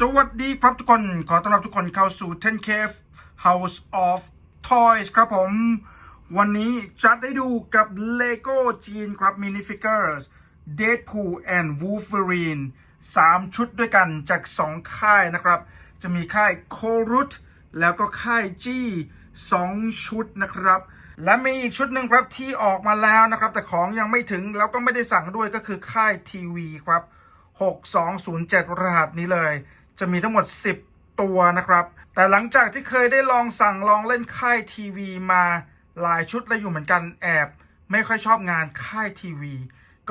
สวัสดีครับทุกคน ขอต้อนรับทุกคนเข้าสู่ 10 Cave House of Toys ครับผม วันนี้จัดได้ดูกับ Lego จีนครับ Minifigures Deadpool and Wolverine 3 ชุดด้วยกันจาก 2 ค่ายนะครับ จะมีค่าย c o r u t แล้วก็ค่าย G 2 ชุดนะครับ และมีอีกชุดหนึ่งครับที่ออกมาแล้วนะครับ แต่ของยังไม่ถึงแล้วก็ไม่ได้สั่งด้วยก็คือค่ายทีวีครับ 6207 รหัสนี้เลย จะมีทั้งหมด 10 ตัวนะครับ แต่หลังจากที่เคยได้ลองสั่งลองเล่นค่ายทีวีมาหลายชุดแล้วอยู่เหมือนกันแอบ ไม่ค่อยชอบงานค่ายทีวี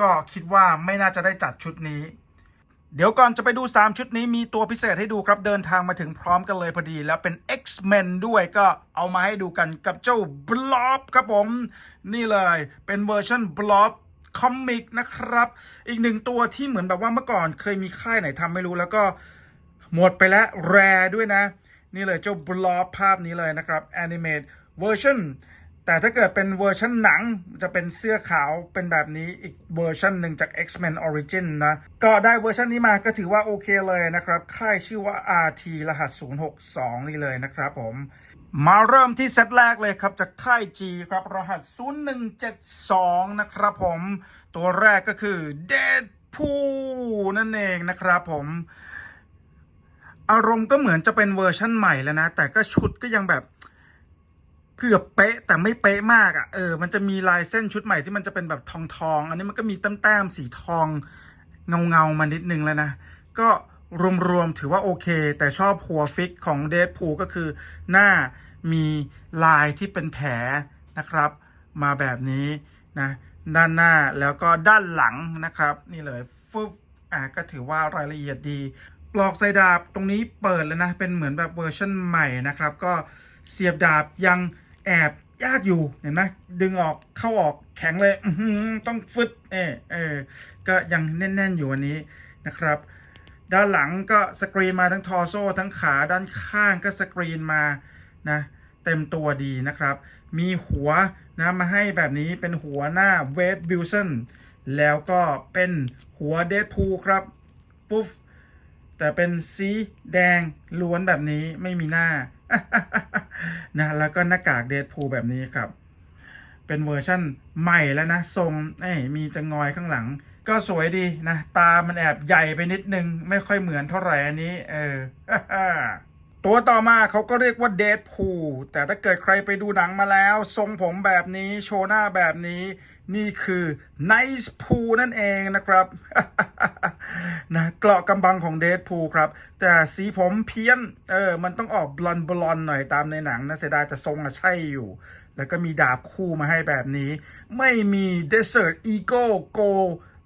ก็คิดว่าไม่น่าจะได้จัดชุดนี้ เดี๋ยวก่อนจะไปดู 3 ชุดนี้มีตัวพิเศษให้ดูครับเดินทางมาถึงพร้อมกันเลยพอดี แล้วเป็น X-Men ด้วยก็เอามาให้ดูกันกับเจ้า Blob ครับผม นี่เลยเป็นเวอร์ชัน Blob คอมิกนะครับ อีกหนึ่งตัวที่เหมือนแบบว่าเมื่อก่อนเคยมีค่ายไหนทำไม่รู้แล้วก็ หมดไปแล้วแรด้วยนะ นี่เลยเจ้า Blob ภาพนี้เลยนะครับ Animate Version แต่ถ้าเกิดเป็นเวอร์ชันหนังจะเป็นเสื้อขาวเป็นแบบนี้อีกเวอร์ชันหนึ่งจาก X-Men Origin นะ ก็ได้เวอร์ชันนี้มาก็ถือว่าโอเคเลยนะครับ ค่ายชื่อว่า RT รหัส 062 นี่เลยนะครับผม มาเริ่มที่เซตแรกเลยครับ จากค่าย G ครับ รหัส 0172 นะครับผม ตัวแรกก็คือ Deadpool นั่นเองนะครับผม อารมณ์ก็เหมือนจะเป็นเวอร์ชั่นใหม่แล้วนะ แต่ก็ชุดก็ยังแบบเกือบเป๊ะแต่ไม่เป๊ะมากอะ่ะเออมันจะมีลายเส้นชุดใหม่ที่มันจะเป็นแบบทองทองอันนี้มันก็มีแต้มๆสีทองเงาเงามานิดนึงแล้วนะ ก็รวมๆถือว่าโอเค แต่ชอบหัวฟิกของเด p พูก็คือหน้ามีลายที่เป็นแผลนะครับ มาแบบนี้นะด้านหน้าแล้วก็ด้านหลังนะครับ นี่เลยฟึบอะก็ถือว่ารายละเอียดดี ปลอกใส่ดาบตรงนี้เปิดแล้วนะ เป็นเหมือนแบบเวอร์ชันใหม่นะครับ ก็เสียบดาบยังแอบยากอยู่เห็นไหมดึงออกเข้าออกแข็งเลยต้องฟึดเออเออก็ยังแน่น ๆ อยู่อันนี้นะครับ ด้านหลังก็สกรีนมาทั้งทอโซ่ทั้งขาด้านข้างก็สกรีนมานะเต็มตัวดีนะครับ มีหัวนะมาให้แบบนี้เป็นหัวหน้าเวดบิลสันแล้วก็เป็นหัวเดดพูครับปุ๊บ แต่เป็นสีแดงล้วนแบบนี้ไม่มีหน้านะแล้วก็หน้ากากเดดพูแบบนี้ครับ เป็นเวอร์ชั่นใหม่แล้วนะทรงเอ้มีจะงอยข้างหลัง ก็สวยดีนะ ตามันแอบใหญ่ไปนิดนึง ไม่ค่อยเหมือนเท่าไหร่อันนี้ เออตัวต่อมาเขาก็เรียกว่าเดดพูแต่ถ้าเกิดใครไปดูหนังมาแล้ว ทรงผมแบบนี้โชว์หน้าแบบนี้ นี่คือ Nice p o o นั่นเองนะครับนะเกราะกำบังของเดดพูครับ แต่สีผมเพี้ยน เออ มันต้องออกบลอนบลอนหน่อยตามในหนังนะเสียดายแต่ทรงอะใช่อยู่ แล้วก็มีดาบคู่มาให้แบบนี้ ไม่มี Desert Eagle Go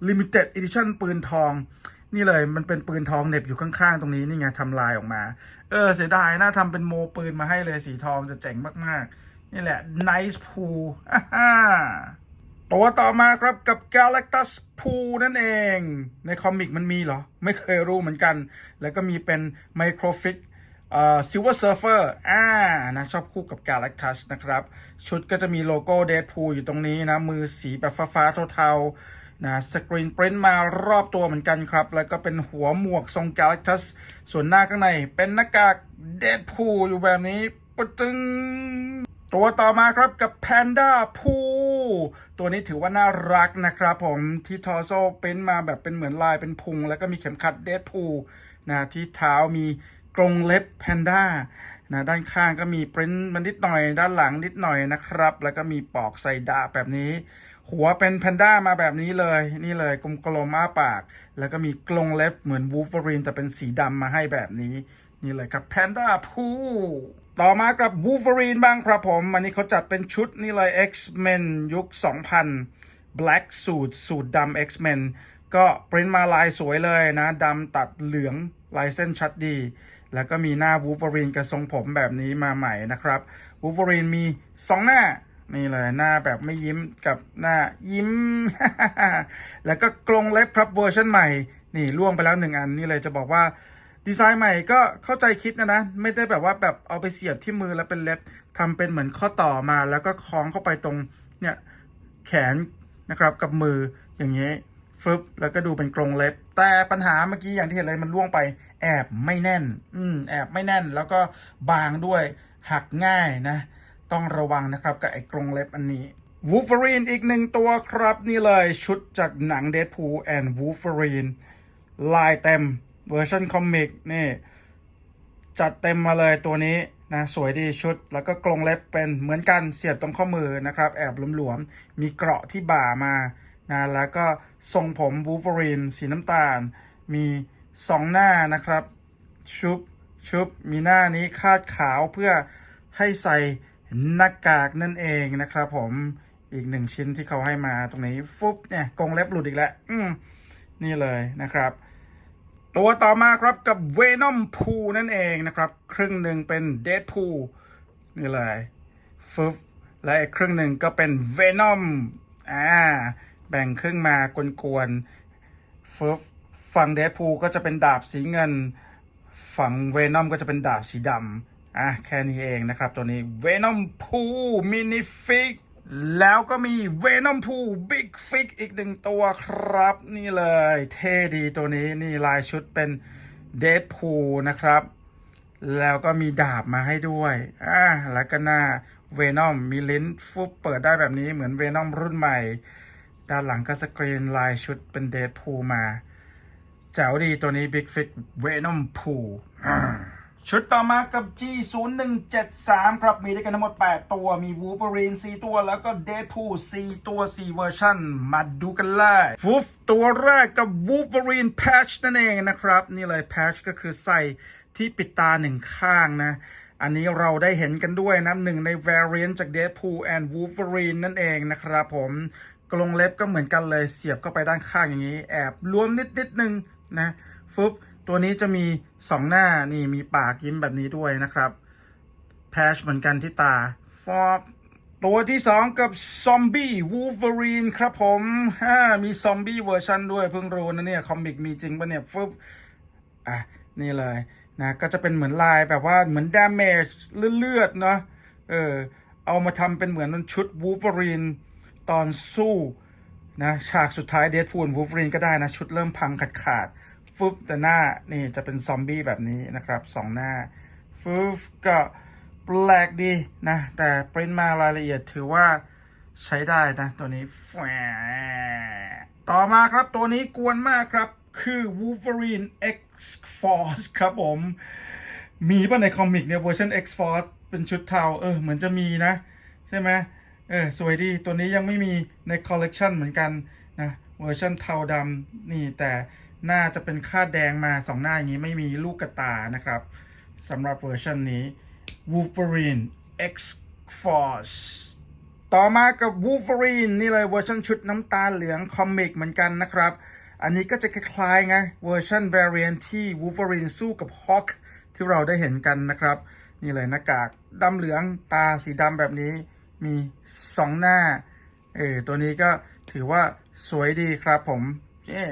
Limited Edition ปืนทอง นี่เลยมันเป็นปืนทองเน็บอยู่ข้างๆ ตรงนี้นี่ไงทำลายออกมา เออ เสียดายนะทำเป็นโมปืนมาให้เลยสีทองจะเจ๋งมากๆ นี่แหละ Nice Pool อ่า ตัวต่อมาครับกับ Galactus p o o นั่นเอง ในคอมิกมันมีเหรอ ไม่เคยรู้เหมือนกัน แล้วก็มีเป็น Microfic เอ่อ Silver Surfer อ่านะชอบคู่กับ Galactus นะครับ ชุดก็จะมีโลโก้ Deadpool อยู่ตรงนี้นะ มือสีแบบฟ้าๆเทาๆนะสกรีนปริ้นมารอบตัวเหมือนกันครับ แล้วก็เป็นหัวหมวกทรง Galactus ส่วนหน้าข้างในเป็นหน้ากาก Deadpool อยู่แบบนี้ปะจึง ตัวต่อมาครับกับ Panda p o o ตัวนี้ถือว่าน่ารักนะครับผมที่ทอโซเป็นมาแบบเป็นเหมือนลายเป็นพุง แล้วก็มีเข็มขัด Deadpool นะที่เท้ามีกรงเล็บแพนด้านะด้านข้างก็มีปริ้นมันนิดหน่อย ด้านหลังนิดหน่อยนะครับ แล้วก็มีปอกใส่ดาบแบบนี้ หัวเป็นแพนด้ามาแบบนี้เลย นี่เลยกลมๆอ้าปาก แล้วก็มีกรงเล็บเหมือนวูฟเวอรีนแต่เป็นสีดำมาให้แบบนี้ นี่เลยครับแพนด้าพู ต่อมากับวูฟเวอรีนบ้างครับผม อันนี้เขาจัดเป็นชุดนี่เลย X-Men ยุค 2000 Black Suit สูตรดำ X-Men ก็ปริ้นมาลายสวยเลยนะดำตัดเหลืองลายเส้นชัดดี แล้วก็มีหน้าวูฟเวอรีนกับทรงผมแบบนี้มาใหม่นะครับวูฟเวอรีนมี 2 หน้า นี่เลยหน้าแบบไม่ยิ้มกับหน้ายิ้ม แล้วก็กรงเล็บครับเวอร์ชันใหม่ นี่ล่วงไปแล้วหนึ่งอันนี่เลยจะบอกว่า ดีไซน์ใหม่ก็เข้าใจคิดนะนะ ไม่ได้แบบว่าแบบเอาไปเสียบที่มือแล้วเป็นเล็บทำเป็นเหมือนข้อต่อมา แล้วก็คล้องเข้าไปตรงเนี่ยแขนนะครับกับมืออย่างเงี้ยฟึบแล้วก็ดูเป็นกรงเล็บ แต่ปัญหาเมื่อกี้อย่างที่เห็นเลยมันล่วงไป แอบไม่แน่น อืมแอบไม่แน่น แล้วก็บางด้วยหักง่ายนะ ต้องระวังนะครับกับไอ้กรงเล็บอันนี้วูฟ v รีนอีกหนึ่งตัวครับนี่เลยชุดจากหนัง Deadpool and Wolverine ลายเต็ม เวอร์ชันคอมิกนี่ จัดเต็มมาเลยตัวนี้นะสวยดีชุด แล้วก็กรงเล็บเป็นเหมือนกันเสียบตรงข้อมือนะครับ แอบหลวมๆ มีเกราะที่บ่ามานะแล้วก็ทรงผมวูฟ v รีนสีน้ำตาล มีสองหน้านะครับ ชุบชุบมีหน้านี้คาดขาวเพื่อให้ใส่หน้ากากนั่นเองนะครับผมอีกหนึ่งชิ้นที่เขาให้มาตรงนี้ ฟุบเนี่ยกรงเล็บหลุดอีกแล้ว อืมนี่เลยนะครับ ตัวต่อมาครับกับ Venom Pool นั่นเองนะครับ ครึ่งหนึ่งเป็น Deadpool นี่เลยฟึบและอีกครึ่งหนึ่งก็เป็น Venom อ่าแบ่งครึ่งมากวนๆฟึบฝั่ง Deadpool ก็จะเป็นดาบสีเงิน ฝั่ง Venom ก็จะเป็นดาบสีดำอะแค่นี้เองนะครับ ตัวนี้ Venom Pool Minifig แล้วก็มี Venom Pool Big Fig อีกหนึ่งตัวครับ นี่เลยเท่ดีตัวนี้นี่ลายชุดเป็น Deadpool นะครับ แล้วก็มีดาบมาให้ด้วยอ่าแล้วก็หน้า Venom มีลิ้นฟุบเปิดได้แบบนี้เหมือน Venom รุ่นใหม่ ด้านหลังก็สกรีนลายชุดเป็น Deadpool มาแจ๋วดีตัวนี้ Big Fig Venom Pool อ่า ชุดต่อมากับ G0173 ครับ มีด้วยกันทั้งหมด 8 ตัว มี Wolverine 4ตัว แล้วก็ Deadpool 4ตัว 4 เวอร์ชันมาดูกันเลยฟูฟตัวแรกกับ Wolverine Patch นั่นเองนะครับ นี่เลย Patch ก็คือใส่ที่ปิดตาหนึ่งข้างนะ อันนี้เราได้เห็นกันด้วยนะหนึ่งใน variant จาก Deadpool and Wolverine นั่นเองนะครับผมกรงเล็บก็เหมือนกันเลยเสียบเข้าไปด้านข้างอย่างนี้ แอบรวมนิดนิดนึงนะฟึบ ตัวนี้จะมี 2 หน้านี่มีปากยิ้มแบบนี้ด้วยนะครับแพชเหมือนกันที่ตาฟอบตัวที่ 2 กับซอมบี้วูฟเวอรีนครับผมฮ่ามีซอมบี้เวอร์ชันด้วยเพิ่งรู้นะเนี่ย คอมิกมีจริงปะเนี่ยฟึบอะ นี่เลยนะก็จะเป็นเหมือนลายแบบว่าเหมือนดามเมจเลือดเนาะเออเอามาทำเป็นเหมือนชุดวูฟเวอรีนตอนสู้นะฉากสุดท้ายเดดพูลวูฟเวอรีนก็ได้นะ ชุดเริ่มพังขาดขาด ฟึบแต่หน้านี่จะเป็นซอมบี้แบบนี้นะครับสองหน้าฟึบก็แปลกดีนะ แต่ปริ้นมารายละเอียดถือว่าใช้ได้นะ ตัวนี้แฝต่อมาครับตัวนี้กวนมากครับ คือ Wolverine X Force ครับผม มีป่ะในคอมิกเนี่ยเวอร์ชัน X Force เป็นชุดเทาเออเหมือนจะมีนะ ใช่ไหมเออ สวยดี ตัวนี้ยังไม่มีในคอลเลกชันเหมือนกันนะ เวอร์ชันเทาดำนี่แต่ หน้าจะเป็นคาดแดงมาสองหน้าอย่างนี้ไม่มีลูกกระตานะครับสำหรับเวอร์ชันนี้ Wolverine X Force ต่อมากับ Wolverine นี่เลยเวอร์ชันชุดน้ำตาลเหลืองคอมิกเหมือนกันนะครับ อันนี้ก็จะคล้ายๆไงเวอร์ชัน variant ที่ Wolverine สู้กับ Hawk ที่เราได้เห็นกันนะครับ นี่เลยหน้ากากดำเหลืองตาสีดำแบบนี้มีสองหน้าเออตัวนี้ก็ถือว่าสวยดีครับผมเย้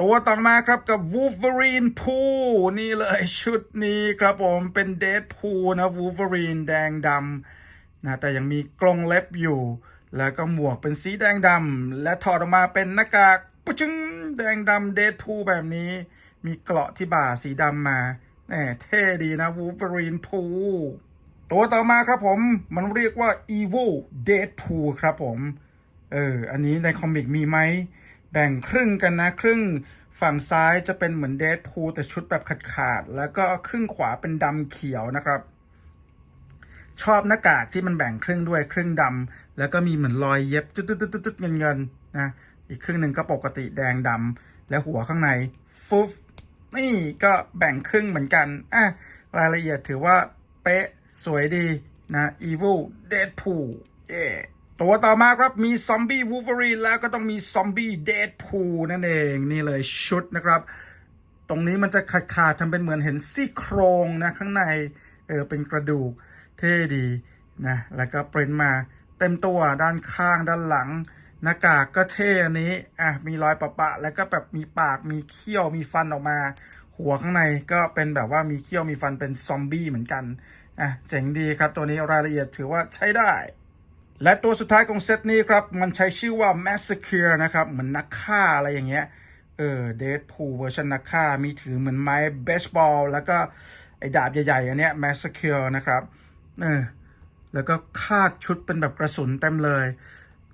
ตัวต่อมาครับกับ Wolverine Pool นี่เลยชุดนี้ครับผมเป็น Deadpool นะ Wolverine แดงดำนะแต่ยังมีกรงเล็บอยู่ แล้วก็หมวกเป็นสีแดงดำและถอดออกมาเป็นหน้ากากปุ๊ชึ้งแดงดำ Deadpool แบบนี้ มีเกราะที่บ่าสีดำมาแหมเท่ดีนะ Wolverine Pool ตัวต่อมาครับผมมันเรียกว่า Evil Deadpool ครับผม เออ อันนี้ในคอมิกมีไหม แบ่งครึ่งกันนะครึ่งฝั่งซ้ายจะเป็นเหมือนเดดพูลแต่ชุดแบบขาดขาดๆแล้วก็ครึ่งขวาเป็นดำเขียวนะครับ ชอบหน้ากากที่มันแบ่งครึ่งด้วยครึ่งดำแล้วก็มีเหมือนรอยเย็บตุ๊ดตุ๊ดตุ๊ดตุ๊ดเงินเงินๆนะอีกครึ่งหนึ่งก็ปกติแดงดำและหัวข้างในฟุบนี่ก็แบ่งครึ่งเหมือนกันอะรายละเอียดถือว่าเป๊ะสวยดีนะ Evil Deadpool เย้ ตัวต่อมาครับมีซอมบี้วูฟเวอรีนแล้วก็ต้องมีซอมบี้เดดพูลนั่นเองนี่เลยชุดนะครับ ตรงนี้มันจะขาดขาดๆทำเป็นเหมือนเห็นซี่โครงนะข้างในเออเป็นกระดูกเท่ดีนะแล้วก็เปรินมาเต็มตัวด้านข้างด้านหลัง หน้ากากก็เท่อันนี้อะมีรอยปะปะ แล้วก็แบบมีปากมีเขี้ยวมีฟันออกมา หัวข้างในก็เป็นแบบว่ามีเขี้ยวมีฟันเป็นซอมบี้เหมือนกันอะเจ๋งดีครับตัวนี้รายละเอียดถือว่าใช้ได้ และตัวสุดท้ายของเซตนี้ครับ มันใช้ชื่อว่า Massacre นะครับ เหมือนนักฆ่าอะไรอย่างเงี้ย เออเดดพูเวอร์ชันนักฆ่า มีถือเหมือนไม้เบสบอล แล้วก็ไอ้ดาบใหญ่ๆ อันเนี้ย Massacre นะครับ เออ แล้วก็คาดชุดเป็นแบบกระสุนเต็มเลย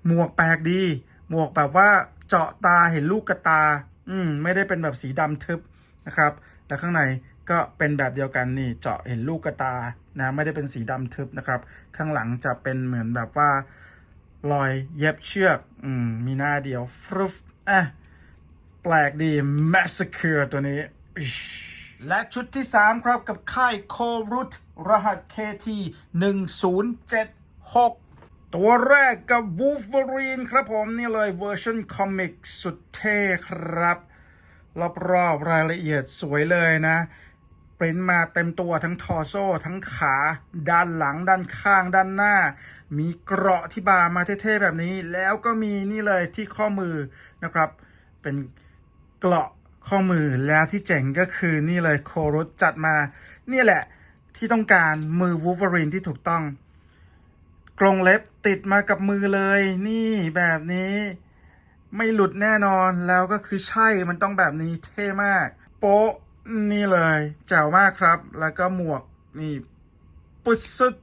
หมวกแปลกดี หมวกแบบว่าเจาะตาเห็นลูกกระตา อืม ไม่ได้เป็นแบบสีดำทึบนะครับแล้วข้างในก็เป็นแบบเดียวกันนี่ เจาะเห็นลูกกระตา นะไม่ได้เป็นสีดำทึบนะครับ ข้างหลังจะเป็นเหมือนแบบว่า รอยเย็บเชือกอืมมีหน้าเดียวฟรุฟอะแปลกดี Massacre ตัวนี้ และชุดที่ 3 ครับกับค่ายโครุตรหัส KT 1076 ตัวแรกกับ Wolverine ครับผม นี่เลยเวอร์ชันคอมิกสุดเท่ครับ รอบๆรายละเอียดสวยเลยนะ ริ้นมาเต็มตัวทั้งทอร์โซทั้งขาด้านหลังด้านข้างด้านหน้า มีเกราะที่บ่ามาเท่ๆแบบนี้ แล้วก็มีนี่เลยที่ข้อมือนะครับ เป็นเกราะข้อมือแล้วที่เจ๋งก็คือนี่เลยโครุสจัดมา นี่แหละที่ต้องการมือวูฟเวอรีนที่ถูกต้อง กรงเล็บติดมากับมือเลย นี่แบบนี้ไม่หลุดแน่นอนแล้วก็คือใช่มันต้องแบบนี้เท่มาก โป๊ะ นี่เลยแจ๋วมากครับ แล้วก็หมวกนี่ปุ๊ดสุด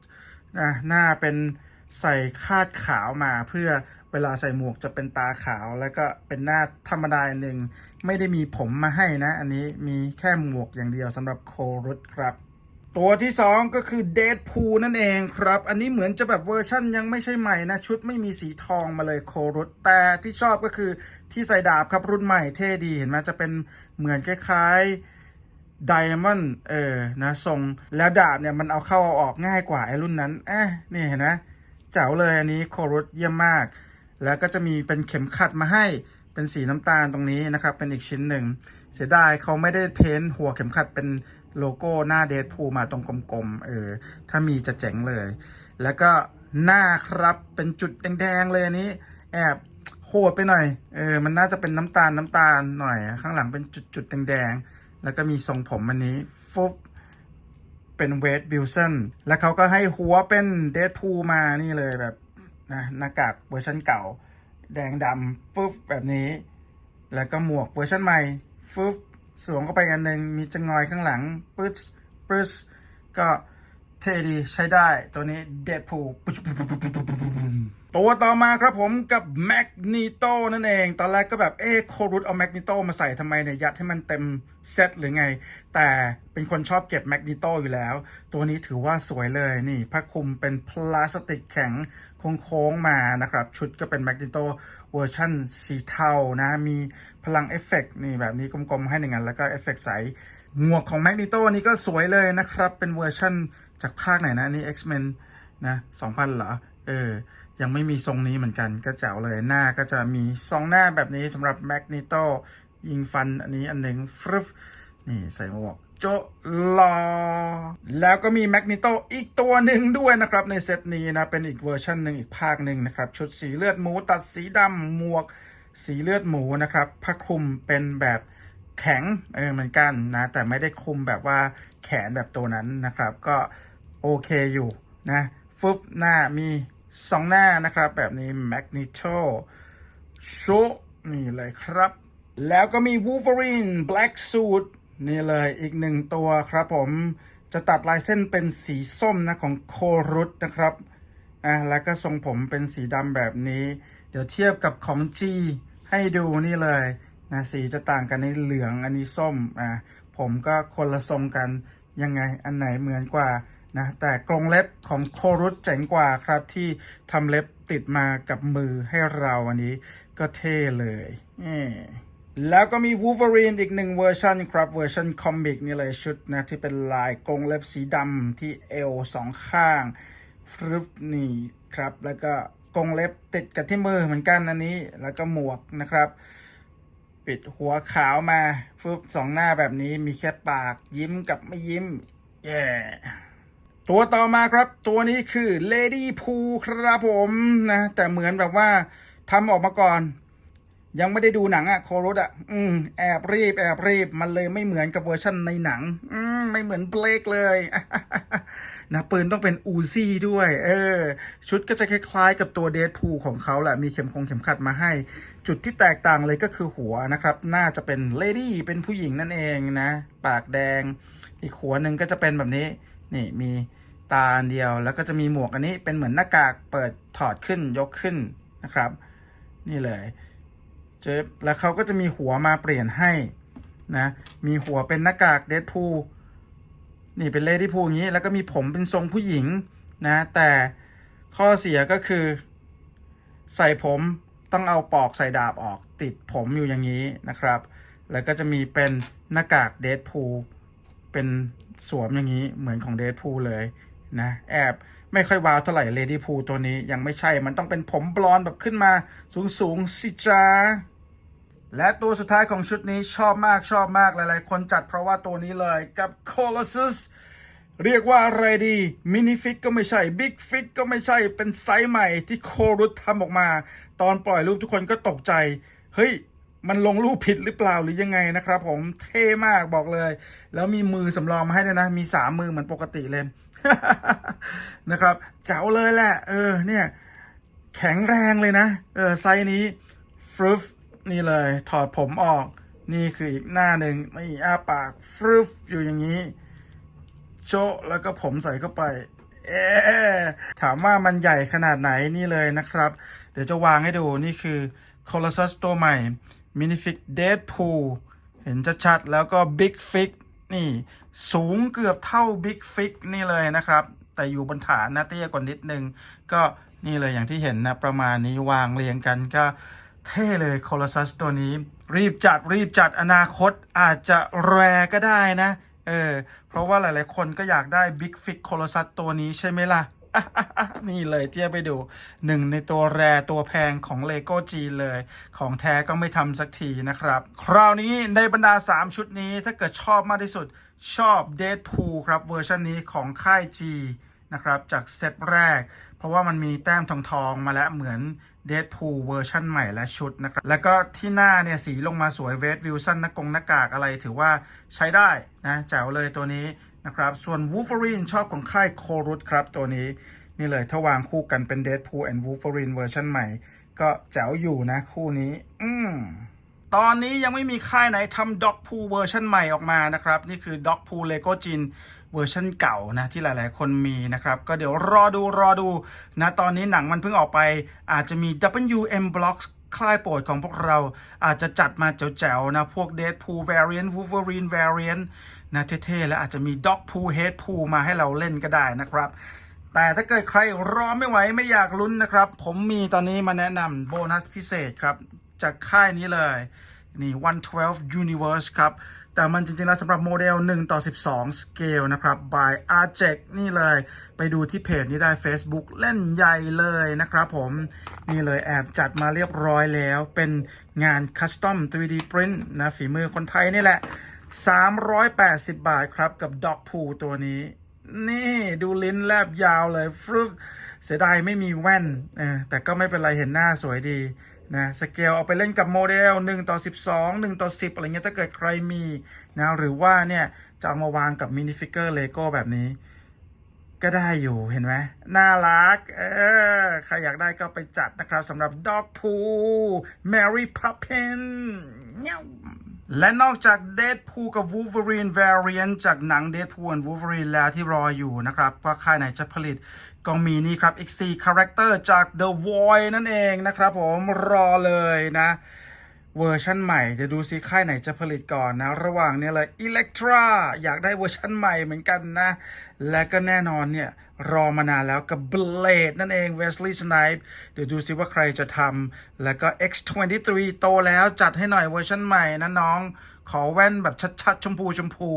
นะหน้าเป็นใส่คาดขาวมาเพื่อเวลาใส่หมวกจะเป็นตาขาว แล้วก็เป็นหน้าธรรมดาหนึ่งไม่ได้มีผมมาให้นะ อันนี้มีแค่หมวกอย่างเดียวสำหรับโครุตครับ ตัวที่ 2 ก็คือเด p พูนั่นเองครับ อันนี้เหมือนจะแบบเวอร์ชั่นยังไม่ใช่ใหม่นะ ชุดไม่มีสีทองมาเลยโครุตแต่ที่ชอบก็คือที่ใส่ดาบครับรุ่นใหม่เท่ดีเห็นไหมจะเป็นเหมือนคล้ายๆ ไดมอนด์เออนะทรงแล้วดาบเนี่ยมันเอาเข้าเอาออกง่ายกว่าไอ้รุ่นนั้นเอ๊ะนี่เห็นไหมเจ๋วเลยอันนี้โครุเยี่ยมมาก แล้วก็จะมีเป็นเข็มขัดมาให้เป็นสีน้ำตาลตรงนี้นะครับ เป็นอีกชิ้นหนึ่ง เสียดายเขาไม่ได้เพ้นหัวเข็มขัดเป็นโลโก้หน้าเด p พูมาตรงกลมๆเออถ้ามีจะเจ๋งเลย แล้วก็หน้าครับเป็นจุดแดงๆเลยอันนี้ แอบโหดไปหน่อยเออมันน่าจะเป็นน้ำตาลน้ำตาลหน่อย ข้างหลังเป็นจุดๆแดงๆ แล้วก็มีทรงผมอันนี้ฟุบเป็นเวดบิลสันแล้วเขาก็ให้หัวเป็นเด p พูมานี่เลยแบบนะหน้ากากเวอร์ชันเก่า แดงดำปุ๊บแบบนี้ แล้วก็หมวกเวอร์ชันใหม่ฟึบสวมเข้าไปอันหนึ่งมีจงอยข้างหลังปึ๊ดปึ๊ดก็เท่ดีใช้ได้ตัวนี้เด p พู ตัวต่อมาครับผมกับแมกนีโตนั่นเอง ตอนแรกก็แบบเอ๊ะโครุตเอาแมกนีโตมาใส่ทำไมเนี่ย ยัดให้มันเต็มเซตหรือไง แต่เป็นคนชอบเก็บแมกนีโตอยู่แล้ว ตัวนี้ถือว่าสวยเลยนี่ผ้าคลุมเป็นพลาสติกแข็งโค้งๆมานะครับ ชุดก็เป็นแมกนีโตเวอร์ชันสีเทานะ มีพลังเอฟเฟกนี่แบบนี้กลมๆให้หนึ่งอันแล้วก็เอฟเฟกใสหมวกของแมกนีโตนี่ก็สวยเลยนะครับ เป็นเวอร์ชันจากภาคไหนนะอันนี่ X-Men นะ 2,000 เหรอเออ ยังไม่มีทรงนี้เหมือนกันก็แจ๋วเลยหน้าก็จะมีสองหน้าแบบนี้สำหรับแมกนีโตยิงฟันอันนี้อันหนึ่งฟรึบนี่ใส่หมวกโจลอแล้วก็มีแมกนีโตอีกตัวหนึ่งด้วยนะครับ ในเซตนี้นะ เป็นอีกเวอร์ชันหนึ่งอีกภาคหนึ่งนะครับ ชุดสีเลือดหมูตัดสีดำหมวกสีเลือดหมูนะครับผ้าคลุมเป็นแบบแข็งเออเหมือนกันนะ แต่ไม่ได้คลุมแบบว่าแขนแบบตัวนั้นนะครับ ก็โอเคอยู่นะฟึบหน้ามี สองหน้านะครับ แบบนี้ Magneto โชนี่เลยครับ แล้วก็มี Wolverine Black Suit นี่เลยอีกหนึ่งตัวครับผมจะตัดลายเส้นเป็นสีส้มนะของโครุตนะครับอะแล้วก็ทรงผมเป็นสีดำแบบนี้ เดี๋ยวเทียบกับของ G ให้ดูนี่เลยนะสีจะต่างกันในเหลืองอันนี้ส้มอะผมก็คนละทรงกันยังไงอันไหนเหมือนกว่า นะแต่กรงเล็บของโครุตเจ๋งกว่าครับที่ทำเล็บติดมากับมือให้เราอันนี้ก็เท่เลยนี่แล้วก็มี Wolverine อีกหนึ่งเวอร์ชันครับเวอร์ชันคอมิกนี่เลยชุดนะที่เป็นลายกรงเล็บสีดำที่เอวสองข้างฟรึบนี่ครับ แล้วก็กรงเล็บติดกับที่มือเหมือนกันอันนี้ แล้วก็หมวกนะครับ ปิดหัวขาวมาฟึบสองหน้าแบบนี้มีแค่ปากยิ้มกับไม่ยิ้มเย่ ตัวต่อมาครับ ตัวนี้คือ Lady p o o ครับผมนะ แต่เหมือนแบบว่าทำออกมาก่อน ยังไม่ได้ดูหนังอะโครุตอะอืมแอบรีบ แอบรีบ มันเลยไม่เหมือนกับเวอร์ชันในหนัง อืมไม่เหมือนเบลกเลยนะปืนต้องเป็นอูซี่ด้วย เออ ชุดก็จะคล้ายๆ กับตัวเดดพูของเขาแหละ มีเข็มคงเข็มขัดมาให้ จุดที่แตกต่างเลยก็คือหัวนะครับ น่าจะเป็นเลดี้เป็นผู้หญิงนั่นเองนะ ปากแดง อีกหัวหนึ่งก็จะเป็นแบบนี้ นี่มี ตาอันเดียว แล้วก็จะมีหมวกอันนี้เป็นเหมือนหน้ากากเปิดถอดขึ้นยกขึ้นนะครับ นี่เลยเจ๊แล้วเขาก็จะมีหัวมาเปลี่ยนให้นะมีหัวเป็นหน้ากากเดดพูนี่เป็นเลดี้พูอย่างนี้ แล้วก็มีผมเป็นทรงผู้หญิงนะแต่ข้อเสียก็คือ ใส่ผมต้องเอาปอกใส่ดาบออกติดผมอยู่อย่างนี้นะครับ แล้วก็จะมีเป็นหน้ากากเดดพูเป็นสวมอย่างนี้เหมือนของเดดพูเลย นะแอบไม่ค่อยว้าวเท่าไหร่เลดี้พูตัวนี้ยังไม่ใช่มันต้องเป็นผมบลอนแบบขึ้นมาสูงสูงสิจ้าและตัวสุดท้ายของชุดนี้ชอบมากชอบมากหลายๆ คนจัดเพราะว่าตัวนี้เลยกับ Colossus เรียกว่าอะไรดีมินิฟิกก็ไม่ใช่บิ๊กฟิกก็ไม่ใช่เป็นไซส์ใหม่ที่โครุตทำออกมา ตอนปล่อยรูปทุกคนก็ตกใจ เฮ้ย มันลงรูปผิดหรือเปล่าหรือยังไงนะครับผมเท่มากบอกเลย แล้วมีมือสำรองมาให้ด้วยนะ มีสามมือเหมือนปกติเลย นะครับ เจ๋วเลยแหละ เออ เนี่ย แข็งแรงเลยนะ เออ ไซส์นี้ฟรุฟนี่เลย ถอดผมออก นี่คืออีกหน้าหนึ่งไม่อ้าปากฟรุฟอยู่อย่างนี้ โจะแล้วก็ผมใส่เข้าไป เอถามว่ามันใหญ่ขนาดไหนนี่เลยนะครับ เดี๋ยวจะวางให้ดู นี่คือ Colossus ตัวใหม่ Minifig Deadpool เห็นชัดๆ แล้วก็ Big Fig นี่สูงเกือบเท่าบิ๊กฟิกนี่เลยนะครับ แต่อยู่บนฐานนะเตี้ยกว่านิดนึง ก็นี่เลยอย่างที่เห็นนะ ประมาณนี้วางเรียงกันก็เท่เลยโคลอสัสตัวนี้ รีบจัดรีบจัดอนาคตอาจจะแรก็ได้นะ เออ เพราะว่าหลายๆคนก็อยากได้บิ๊กฟิกโคลอสัสตัวนี้ใช่ไหมล่ะ นี่เลยเทียไปดูหนึ่งในตัวแรตัวแพงของ Lego G เลย ของแท้ก็ไม่ทำสักทีนะครับ คราวนี้ในบรรดา 3 ชุดนี้ถ้าเกิดชอบมากที่สุดชอบ Deadpool ครับเวอร์ชันนี้ของค่าย G นะครับจากเซตแรก เพราะว่ามันมีแต้มทองทองมาแล้วเหมือน Deadpool เวอร์ชันใหม่และชุดนะครับ แล้วก็ที่หน้าเนี่ยสีลงมาสวยเวสวิลสันหน้ากงหน้ากากอะไรถือว่าใช้ได้นะแจ๋วเลยตัวนี้ นะครับส่วน Wolverine ชอบของค่ายโครุตครับตัวนี้ นี่เลยถ้าวางคู่กันเป็น Deadpool and Wolverine เวอร์ชันใหม่ ก็แจ๋วอยู่นะคู่นี้ อืมตอนนี้ยังไม่มีค่ายไหนทำ Dog Pool เวอร์ชันใหม่ออกมานะครับ นี่คือ Dog Pool Lego Jin เวอร์ชันเก่านะ ที่หลาย ๆ คนมีนะครับ ก็เดี๋ยวรอดูรอดูนะ ตอนนี้หนังมันเพิ่งออกไป อาจจะมี WM Blocks ค่ายโปรดของพวกเราอาจจะจัดมาแจ๋วๆนะ พวก Deadpool Variant Wolverine Variant นะเท่ๆและอาจจะมี Dog Pool Head Pool มาให้เราเล่นก็ได้นะครับ แต่ถ้าเกิดใครรอไม่ไหวไม่อยากลุ้นนะครับ ผมมีตอนนี้มาแนะนำโบนัสพิเศษครับ จากค่ายนี้เลยนี่112 Universe ครับ แต่มันจริงๆ แล้วสำหรับโมเดล 1 ต่อ 12 scale นะครับ by Arjek นี่เลย ไปดูที่เพจนี้ได้ Facebook เล่นใหญ่เลยนะครับผม นี่เลยแอบจัดมาเรียบร้อยแล้ว เป็นงาน Custom 3D Print นะ ฝีมือคนไทยนี่แหละ 380 บาทครับกับ Dog Pool ตัวนี้ นี่ดูลิ้นแลบยาวเลยฟรุบเสียดายไม่มีแว่นแต่ก็ไม่เป็นไรเห็นหน้าสวยดีนะสเกลเอาไปเล่นกับโมเดล 1 ต่อ 12 1 ต่อ 10 อะไรเงี้ยถ้าเกิดใครมีนะหรือว่าเนี่ย จะเอามาวางกับมินิฟิกเกอร์เลโก้แบบนี้ ก็ได้อยู่เห็นไหมน่ารัก เออ ใครอยากได้ก็ไปจัดนะครับสำหรับ Dog Pool Mary Poppin และนอกจากเดดพูกับวูเวอรีน Variant จากหนังเดดพูและวูเวอรีนแล้วที่รออยู่นะครับว่าค่ายไหนจะผลิตก็มีนี่ครับอีก4 Character จาก The Void นั่นเองนะครับผมรอเลยนะ เวอร์ชันใหม่จะดูซิค่ายไหนจะผลิตก่อนนะ ระหว่างเนี้เลย Electra อยากได้เวอร์ชันใหม่เหมือนกันนะ และก็แน่นอนเนี่ย รอมานานแล้วกับ Blade นั่นเอง Wesley Snipes เดี๋ยวดูซิว่าใครจะทำแล้วก็ X23 โตแล้วจัดให้หน่อยเวอร์ชันใหม่นะน้อง ขอแว่นแบบชัดๆ ชมพูชมพู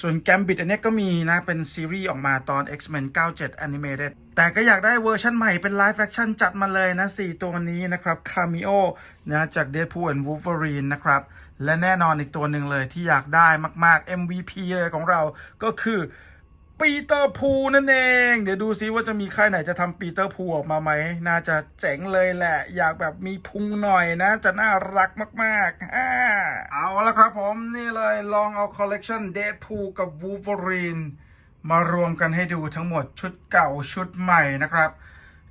ส่วนแกมบิดอันนี้ก็มีนะ เป็นซีรีส์ออกมาตอน X-Men 97 Animated แต่ก็อยากได้เวอร์ชันใหม่เป็น Live Action จัดมาเลยนะ 4 ตัวนี้นะครับ Cameo นะจาก Deadpool and Wolverine นะครับ และแน่นอนอีกตัวหนึ่งเลยที่อยากได้มากๆ MVP เลยของเราก็คือ ปีเตอร์พูนั่นเอง เดี๋ยวดูซิว่าจะมีค่ายไหนจะทำปีเตอร์พูออกมาไหม น่าจะเจ๋งเลยแหละ อยากแบบมีพุงหน่อยนะ จะน่ารักมากๆฮ่าเอาละครับผมนี่เลยลองเอาคอลเลกชันเด p พูกับวู l เ e รีนมารวมกันให้ดูทั้งหมดชุดเก่าชุดใหม่นะครับ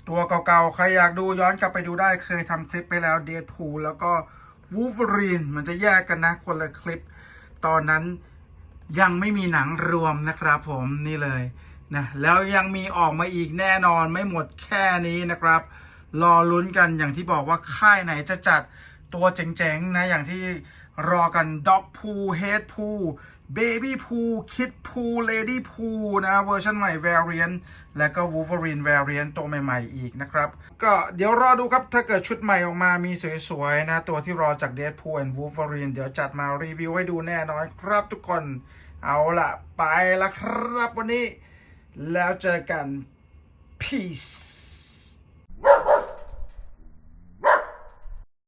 ตัวเก่าๆ ใครอยากดูย้อนกลับไปดูได้เคยทำคลิปไปแล้วเด p พูแล้วก็วู l เ e รีนมันจะแยกกันนะคนละคลิป ตอนนั้น ยังไม่มีหนังรวมนะครับผมนี่เลยนะแล้วยังมีออกมาอีกแน่นอนไม่หมดแค่นี้นะครับ รอลุ้นกันอย่างที่บอกว่าค่ายไหนจะจัดตัวเจ๋งๆนะอย่างที่ รอกัน Dog Pool Head Pool Baby Pool Kid Pool Lady Pool นะเวอร์ชันใหม่ Variant และก็ Wolverine Variant ตัวใหม่ๆอีกนะครับ ก็เดี๋ยวรอดูครับถ้าเกิดชุดใหม่ออกมามีสวยๆนะ ตัวที่รอจาก Deadpool and Wolverine เดี๋ยวจัดมารีวิวให้ดูแน่นอนครับทุกคนเอาละไปละครับวันนี้ แล้วเจอกัน peace